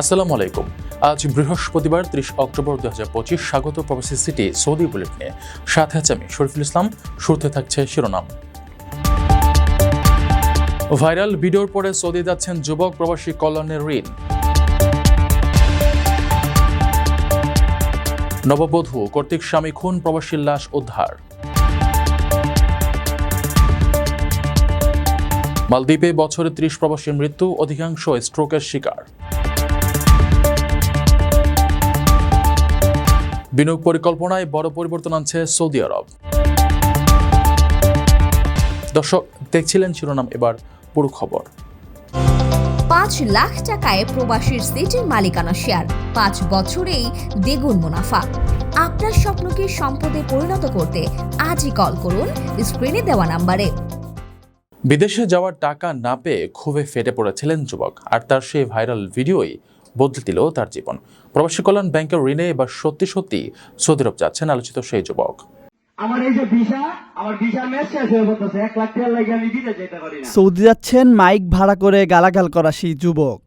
আসসালামু আলাইকুম। আজ বৃহস্পতিবার, ত্রিশ অক্টোবর দু হাজার পঁচিশ, স্বাগত প্রবাসী সিটি সৌদি বুলেট নিয়ে সাথে আছে আমি শরীফুল ইসলাম, শুরুতে থাকছে শিরোনাম। ভাইরাল ভিডিওর পরে সৌদি যাচ্ছেন যুবক প্রবাসী কল্যাণের ঋণ। নববধূ কর্তৃক স্বামী খুন, প্রবাসীর লাশ উদ্ধার। মালদ্বীপে বছরে ত্রিশ প্রবাসীর মৃত্যু, অধিকাংশ স্ট্রোকের শিকার। বিনিয়োগ পরিকল্পনায় বড় পরিবর্তন আনছে সৌদি আরব। দর্শক দেখছিলেন শিরোনাম এবার পুরো খবর। পাঁচ লাখ টাকায় প্রবাসীর সিটির মালিকানা শেয়ার পাঁচ বছরেই দ্বিগুণ মুনাফা। আপনার স্বপ্নকে সম্পদে পরিণত করতে আজই কল করুন স্ক্রিনে দেওয়া নাম্বারে। বিদেশে যাওয়ার টাকা না পেয়ে ক্ষোভে ফেটে পড়েছিলেন যুবক আর তার সেই ভাইরাল ভিডিওই বদলে দিল তার জীবন। প্রবাসী কল্যাণ ব্যাংকের ঋণে এবার সত্যি সত্যি সৌদি আরব যাচ্ছেন আলোচিত সেই যুবক। আমার এই যে ভিসা আমার ভিসার ম্যাচ শেষ হয়ে পড়তেছে। এক লাখ টাকা লাগে আমি বিদেশ যেতে পারি না। সৌদি যাচ্ছেন মাইক ভাড়া করে গালাগাল করা সেই যুবক।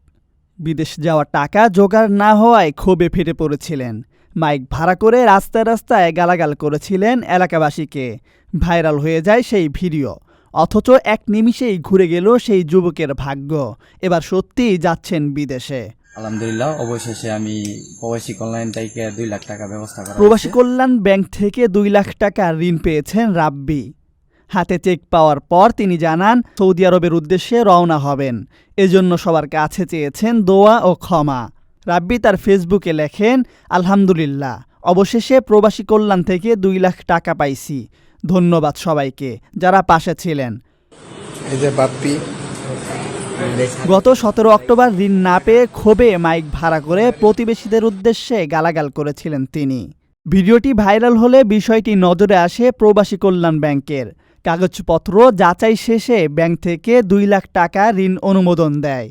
বিদেশ যাওয়ার টাকা জোগাড় না হওয়ায় ক্ষোভে ফিরে পড়েছিলেন। মাইক ভাড়া করে রাস্তায় রাস্তায় গালাগাল করেছিলেন এলাকাবাসীকে। ভাইরাল হয়ে যায় সেই ভিডিও। অথচ এক নিমিষেই ঘুরে গেল সেই যুবকের ভাগ্য। এবার সত্যিই যাচ্ছেন বিদেশে। আলহামদুলিল্লাহ অবশেষে আমি প্রবাসী কল্যাণ থেকে দুই লাখ টাকা ব্যবস্থা করা প্রবাসী। কল্যাণ ব্যাংক থেকে দুই লাখ টাকা ঋণ পেয়েছেন রাব্বি। হাতে চেক পাওয়ার পর তিনি জানান সৌদি আরবের উদ্দেশ্যে রওনা হবেন। এজন্য সবার কাছে চেয়েছেন দোয়া ও ক্ষমা। রাব্বি তার ফেসবুকে লেখেন আলহামদুলিল্লাহ অবশেষে প্রবাসী কল্যাণ থেকে দুই লাখ টাকা পাইছি। ধন্যবাদ সবাইকে যারা পাশে ছিলেন। এই যে বাপ্পি গত সতেরো অক্টোবর ঋণ না পেয়ে ক্ষোভে মাইক ভাড়া করে প্রতিবেশীদের উদ্দেশ্যে গালাগাল করেছিলেন তিনি। ভিডিওটি ভাইরাল হলে বিষয়টি নজরে আসে প্রবাসী কল্যাণ ব্যাংকের। কাগজপত্র যাচাই শেষে ব্যাংক থেকে দুই লাখ টাকা ঋণ অনুমোদন দেয়।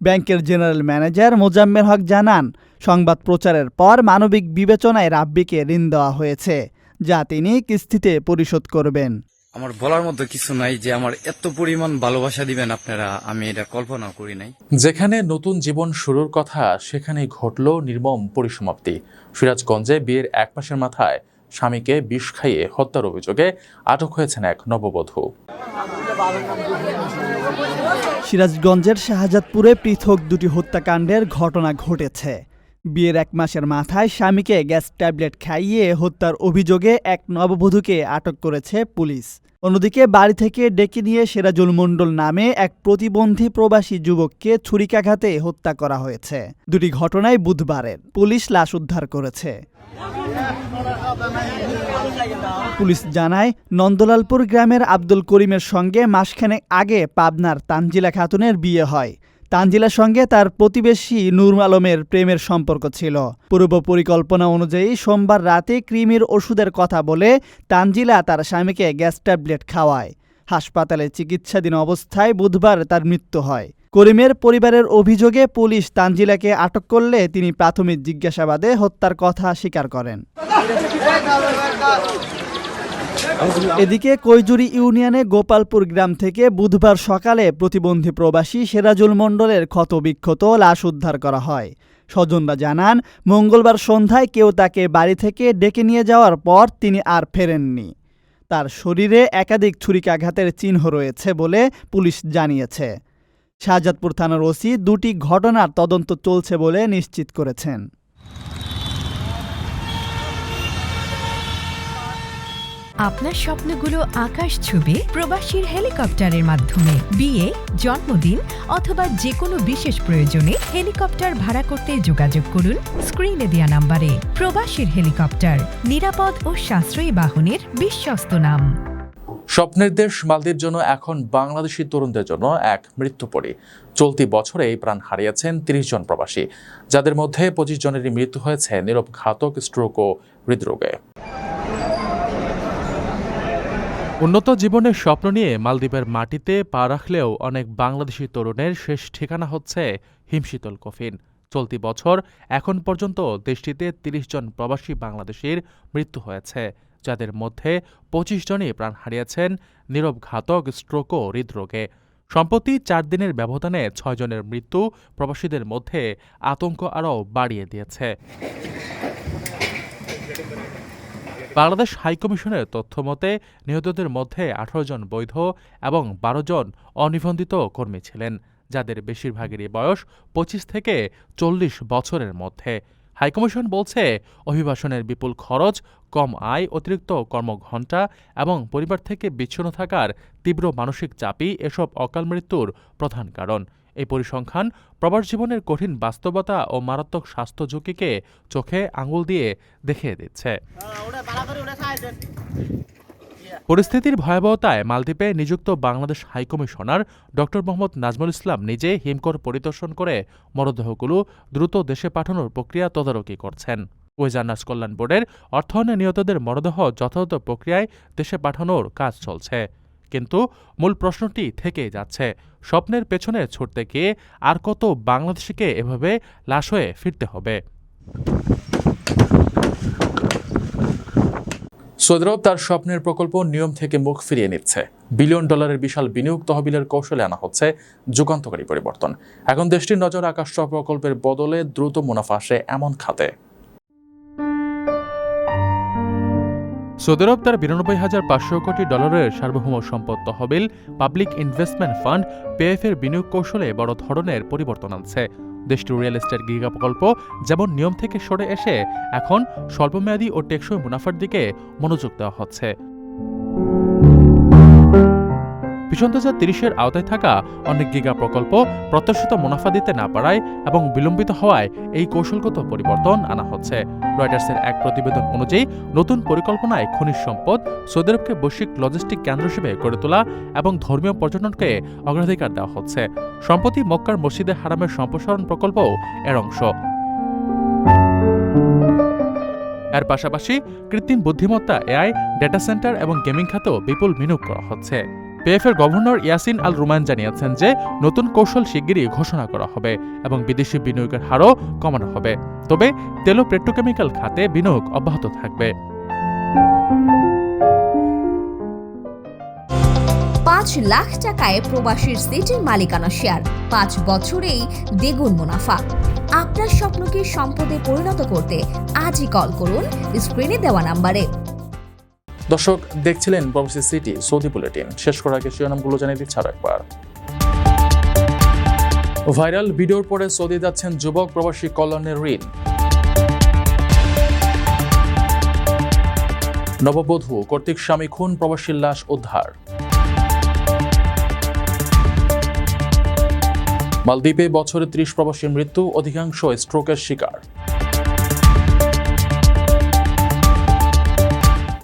ব্যাংকের জেনারেল ম্যানেজার মোজাম্মের হক জানান, সংবাদ প্রচারের পর মানবিক বিবেচনায় রাব্বিকে ঋণ দেওয়া হয়েছে, যা তিনি কিস্তিতে পরিশোধ করবেন। আমার বলার মতো কিছু নাই যে আমার এত পরিমাণ ভালোবাসা দিবেন আপনারা আমি এটা কল্পনা করি নাই। যেখানে নতুন জীবন শুরুর কথা সেখানেই ঘটল নির্মম পরিসমাপ্তি। সিরাজগঞ্জে বিয়ের এক মাসের মাথায় স্বামীকে বিষ খাইয়ে হত্যার অভিযোগে আটক হয়েছেন এক নববধূ। সিরাজগঞ্জের শাহজাদপুরে পৃথক দুটি হত্যাকাণ্ডের ঘটনা ঘটেছে। বিয়ের এক মাসের মাথায় স্বামীকে গ্যাস ট্যাবলেট খাইয়ে হত্যার অভিযোগে এক নববধূকে আটক করেছে পুলিশ। অন্যদিকে বাড়ি থেকে ডেকে নিয়ে সেরাজুল মণ্ডল নামে এক প্রতিবন্ধী প্রবাসী যুবককে ছুরিকাঘাতে হত্যা করা হয়েছে। দুটি ঘটনায় বুধবারের পুলিশ লাশ উদ্ধার করেছে। পুলিশ জানায়, নন্দলালপুর গ্রামের আব্দুল করিমের সঙ্গে মাসখানেক আগে পাবনার তানজিলা খাতুনের বিয়ে হয়। তানজিলার সঙ্গে তার প্রতিবেশী নূর আলমের প্রেমের সম্পর্ক ছিল। পূর্ব পরিকল্পনা অনুযায়ী সোমবার রাতে কৃমির ওষুধের কথা বলে তানজিলা তার স্বামীকে গ্যাস ট্যাবলেট খাওয়ায়। হাসপাতালে চিকিৎসাধীন অবস্থায় বুধবার তার মৃত্যু হয়। করিমের পরিবারের অভিযোগে পুলিশ তানজিলাকে আটক করলে তিনি প্রাথমিক জিজ্ঞাসাবাদে হত্যার কথা স্বীকার করেন। এদিকে কৈজুরি ইউনিয়নে গোপালপুর গ্রাম থেকে বুধবার সকালে প্রতিবন্ধী প্রবাসী সেরাজুল মণ্ডলের ক্ষতবিক্ষত লাশ উদ্ধার করা হয়। স্বজনরা জানান, মঙ্গলবার সন্ধ্যায় কেউ তাকে বাড়ি থেকে ডেকে নিয়ে যাওয়ার পর তিনি আর ফেরেননি। তার শরীরে একাধিক ছুরিকাঘাতের চিহ্ন রয়েছে বলে পুলিশ জানিয়েছে। শাহজাদপুর থানার ওসি দুটি ঘটনার তদন্ত চলছে বলে নিশ্চিত করেছেন। আপনার স্বপ্নগুলো আকাশ ছুবে প্রবাসীর হেলিকপ্টারের মাধ্যমে। বিয়ে, জন্মদিন অথবা যে কোনো বিশেষ প্রয়োজনে হেলিকপ্টার ভাড়া করতে যোগাযোগ করুন স্ক্রিনে দেয়া নাম্বারে। প্রবাসীর হেলিকপ্টার, নিরাপদ ও সাশ্রয়ী বাহনের বিশ্বস্ত নাম। স্বপ্নের দেশ মালদ্বীপ জন্য এখন বাংলাদেশি তরুণদের জন্য এক মৃত্যুপরী চলতি বছরে প্রাণ হারিয়েছেন তিরিশ জন প্রবাসী, যাদের মধ্যে পঁচিশ জনেরই মৃত্যু হয়েছে নীরব ঘাতক স্ট্রোক ও হৃদরোগে। উন্নত জীবনের স্বপ্ন নিয়ে মালদ্বীপের মাটিতে পা রাখলেও অনেক বাংলাদেশি তরুণের শেষ ঠিকানা হচ্ছে হিমশীতল কফিন। চলতি বছর এখন পর্যন্ত দেশটিতে তিরিশ জন প্রবাসী বাংলাদেশির মৃত্যু হয়েছে, যাদের মধ্যে পঁচিশ জনই প্রাণ হারিয়েছেন নীরব ঘাতক স্ট্রোক ও হৃদরোগে। সম্প্রতি চার দিনের ব্যবধানে ছয়জনের মৃত্যু প্রবাসীদের মধ্যে আতঙ্ক আরও বাড়িয়ে দিয়েছে। বাংলাদেশ হাইকমিশনের তথ্য মতে, নিহতদের মধ্যে আঠারো জন বৈধ এবং বারো জন অনিবন্ধিত কর্মী ছিলেন, যাদের বেশিরভাগেরই বয়স পঁচিশ থেকে চল্লিশ বছরের মধ্যে। হাইকমিশন বলছে, অভিবাসনের বিপুল খরচ, কম আয়, অতিরিক্ত কর্মঘণ্টা এবং পরিবার থেকে বিচ্ছিন্ন থাকার তীব্র মানসিক চাপই এসব অকাল মৃত্যুর প্রধান কারণ। এই পরিসংখ্যান প্রবাস জীবনের কঠিন বাস্তবতা ও মারাত্মক স্বাস্থ্য ঝুঁকিকে চোখে আঙুল দিয়ে দেখিয়ে দিচ্ছে। পরিস্থিতির ভয়াবহতায় মালদ্বীপে নিযুক্ত বাংলাদেশ হাইকমিশনার ড. মোহাম্মদ নাজমুল ইসলাম নিজে হিমকর পরিদর্শন করে মরদেহগুলো দ্রুত দেশে পাঠানোর প্রক্রিয়া তদারকি করছেন। ওয়েজার্নাস কল্যাণ বোর্ডের অর্থায়নে নিহতদের মরদেহ যথাযথ প্রক্রিয়ায় দেশে পাঠানোর কাজ চলছে। কিন্তু মূল প্রশ্নটি থেকেই যাচ্ছে, স্বপ্নের পেছনে ছুটতে গিয়ে আর কত বাংলাদেশিকে এভাবে লাশ হয়ে ফিরতে হবে। সৌদি আরব তার স্বপ্নের প্রকল্প নিয়ম থেকে মুখ ফিরিয়ে নিচ্ছে। বিলিয়ন ডলারের বিশাল বিনিয়োগ তহবিলের কৌশলে আনা হচ্ছে যুগান্তকারী পরিবর্তন। এখন দেশটির নজর আকাশ প্রকল্পের বদলে দ্রুত মুনাফা আসে এমন খাতে। সৌদি আরব তার বিরানব্বই হাজার পাঁচশো কোটি ডলারের সার্বভৌম সম্পদ তহবিল, পাবলিক ইনভেস্টমেন্ট ফান্ড, পেএফ এর বিনিয়োগ কৌশলে বড় ধরনের পরিবর্তন আনছে। দেশটির রিয়েল এস্টেট গিগা প্রকল্প যেমন নিয়ম থেকে সরে এসে এখন স্বল্পমেয়াদী ও টেকসই মুনাফার দিকে মনোযোগ দেওয়া হচ্ছে। ভীষণ দু হাজার তিরিশের আওতায় থাকা অনেক গিগা প্রকল্প প্রত্যাশিত মুনাফা দিতে না পারায় এবং বিলম্বিত হওয়ায় এই কৌশলগত পরিবর্তন আনা হচ্ছে। রয়টার্সের এক প্রতিবেদন অনুযায়ী, নতুন পরিকল্পনায় খনিজ সম্পদ, সৌদি আরবকে বৈশ্বিক লজিস্টিক কেন্দ্র হিসেবে গড়ে তোলা এবং ধর্মীয় পর্যটনকে অগ্রাধিকার দেওয়া হচ্ছে। সম্প্রতি মক্কার মসজিদে হারামের সম্প্রসারণ প্রকল্পও এর অংশ। এর পাশাপাশি কৃত্রিম বুদ্ধিমত্তা এআই ডেটা সেন্টার এবং গেমিং খাতেও বিপুল বিনিয়োগ করা হচ্ছে। পিএফের গভর্নর ইয়াসিন আল রুমান জানিয়েছেন যে, নতুন কৌশল শিগগিরই ঘোষণা করা হবে এবং বিদেশি বিনিয়োগের হারও কমানো হবে। তবে তেল ও পেট্রোকেমিক্যাল খাতে বিনিয়োগ অব্যাহত থাকবে। পাঁচ লাখ টাকায় প্রবাসীর সিটির মালিকানা শেয়ার, পাঁচ বছরেই দ্বিগুণ মুনাফা। আপনার স্বপ্নকে সম্পদে পরিণত করতে আজই কল করুন স্ক্রিনে দেওয়া নাম্বারে। দর্শক, দেখছিলেন প্রবাসী সিটি, সৌদি বুলেটিন। শেষ করার আগে শিরোনামগুলো জানিয়ে দিচ্ছে আরও একবার। ভাইরাল ভিডিওর পরে সৌদি যাচ্ছেন যুবক প্রবাসী কল্যাণের ঋণ। নববধূ কর্তৃক স্বামী খুন, প্রবাসীর লাশ উদ্ধার। মালদ্বীপে বছরে ত্রিশ প্রবাসীর মৃত্যু অধিকাংশ স্ট্রোকের শিকার।